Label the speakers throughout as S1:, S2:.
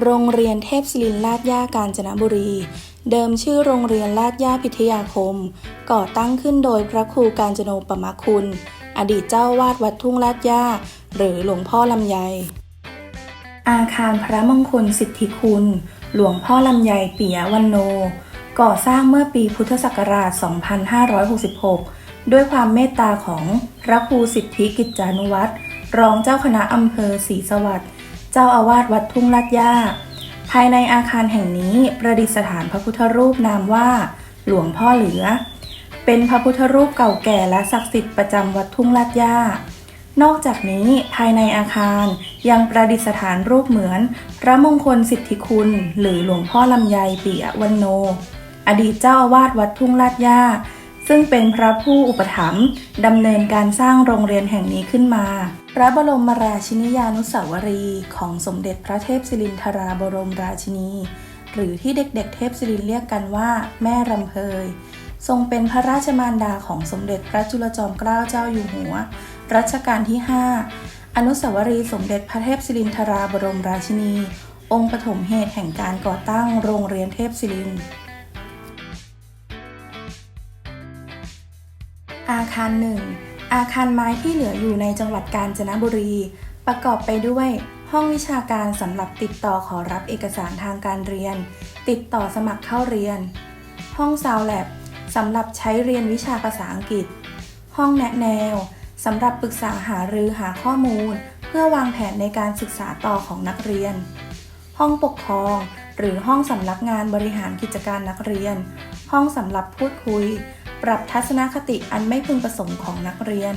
S1: โรงเรียนเทพศิรินทร์ลาดย่ากาญจนบุรี เดิมชื่อโรงเรียนลาดย่าพิทยาคม ก่อตั้งขึ้นโดยพระครูกาญจโนปมคุณ อดีตเจ้าวาดวัดทุ่งลาดย่า หรือหลวงพ่อลำไย อาคารพระมงคลสิทธิคุณ หลวงพ่อลำไยปิยวันโน ก่อสร้างเมื่อปีพุทธศักราช 2566 ด้วยความเมตตาของพระครูสิทธิกิจจานุวัตรรองเจ้าคณะอำเภอศรีสวัสดิ์ เจ้าอาวาสวัดทุ่งลาดย่า ภายในอาคารแห่งนี้ประดิษฐานพระพุทธรูปนามว่า หลวงพ่อเหลือ เป็นพระพุทธรูปเก่าแก่และศักดิ์สิทธิ์ประจำวัดทุ่งลาดย่า นอกจากนี้ภายในอาคารยังประดิษฐานรูปเหมือน พระมงคลสิทธิคุณ หรือหลวงพ่อลำไยปิยวันโน อดีตเจ้าอาวาสวัดทุ่งลาดย่า ซึ่งเป็นพระผู้อุปถัมภ์ดำเนินการสร้างโรงเรียนแห่งนี้ขึ้นมา พระบรมราชินียานุสาวรีย์ของสมเด็จพระเทพศิรินทราบรมราชินี หรือที่เด็กๆเทพศิรินเรียกกันว่า แม่รำเพยทรงเป็นพระราชมารดาของสมเด็จพระจุลจอมเกล้าเจ้าอยู่หัว รัชกาลที่ 5 อนุสาวรีย์สมเด็จพระเทพศิรินทราบรมราชินี องค์ปฐมเหตุแห่งการก่อตั้งโรงเรียนเทพศิริน อาคารหนึ่งอาคารไม้ที่เหลืออยู่ในจังหวัดกาญจนบุรี ประกอบไปด้วย ห้องวิชาการสำหรับติดต่อขอรับเอกสารทางการเรียน ติดต่อสมัครเข้าเรียน ห้องซาวแลบสำหรับใช้เรียนวิชาภาษาอังกฤษ ห้องแนะแนวสำหรับปรึกษาหารือหาข้อมูล เพื่อวางแผนในการศึกษาต่อของนักเรียน ห้องปกครอง หรือห้องสำนักงานบริหารกิจการนักเรียน ห้องสำหรับพูดคุย ปรับทัศนคติอันไม่พึงประสงค์ของนักเรียน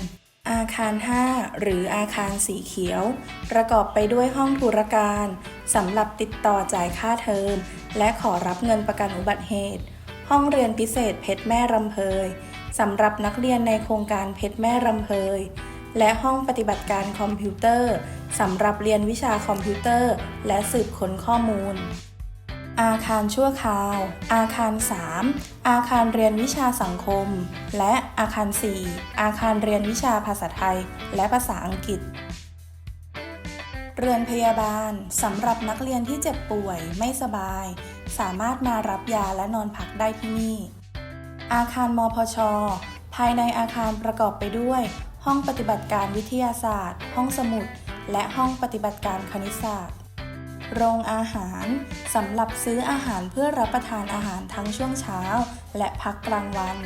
S1: อาคาร 5 หรืออาคารสีเขียว ประกอบไปด้วยห้องธุรการสำหรับติดต่อจ่ายค่าเทอม และขอรับเงินประกันอุบัติเหตุ ห้องเรียนพิเศษเพชรแม่รำเพยสำหรับนักเรียนในโครงการเพชรแม่รำเพยและห้องปฏิบัติการคอมพิวเตอร์สำหรับเรียนวิชาคอมพิวเตอร์ และสืบค้นข้อมูล อาคารชั่วคราว อาคาร 3 อาคารเรียนวิชาสังคม และอาคาร 4 อาคารเรียนวิชาภาษาไทย และภาษาอังกฤษ เรือนพยาบาลสำหรับนักเรียนที่เจ็บป่วยไม่สบาย สามารถมารับยาและนอนพักได้ที่นี่ อาคารมพช ภายในอาคารประกอบไปด้วย ห้องปฏิบัติการวิทยาศาสตร์ ห้องสมุด และห้องปฏิบัติการคณิตศาสตร์ โรงอาหารสำหรับซื้ออาหารเพื่อรับประทานอาหารทั้งช่วงเช้า และพักกลางวัน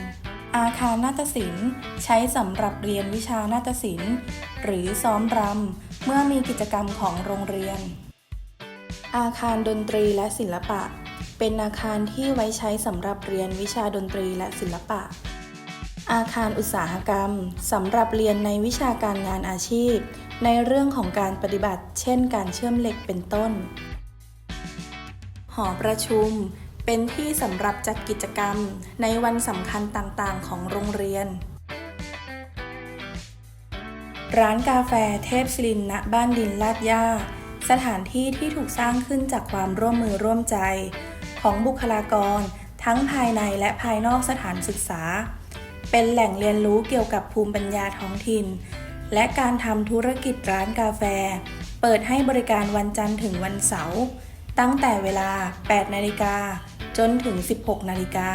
S1: อาคารนาฏศิลป์ ใช้สำหรับเรียนวิชานาฏศิลป์ หรือซ้อมรำเมื่อมีกิจกรรมของโรงเรียน อาคารดนตรีและศิลปะ เป็นอาคารที่ไว้ใช้สำหรับเรียนวิชาดนตรีและศิลปะ อาคารอุตสาหกรรมสำหรับเรียนในวิชาการงานอาชีพ ในเรื่องของการปฏิบัติ เช่น การเชื่อมเหล็กเป็นต้น หอประชุม เป็นที่สำหรับจัดกิจกรรม ในวันสำคัญต่างๆ ของโรงเรียน ร้านกาแฟเทพศิรินณบ้านดินลาดย่า สถานที่ที่ถูกสร้างขึ้นจากความร่วมมือร่วมใจ ของบุคลากร ทั้งภายในและภายนอกสถานศึกษา เป็นแหล่งเรียนรู้เกี่ยวกับภูมิปัญญาท้องถิ่น และการทำธุรกิจร้านกาแฟ เปิดให้บริการวันจันทร์ถึงวันเสาร์ ตั้งแต่เวลา 8 นาฬิกาจนถึง 16 นาฬิกา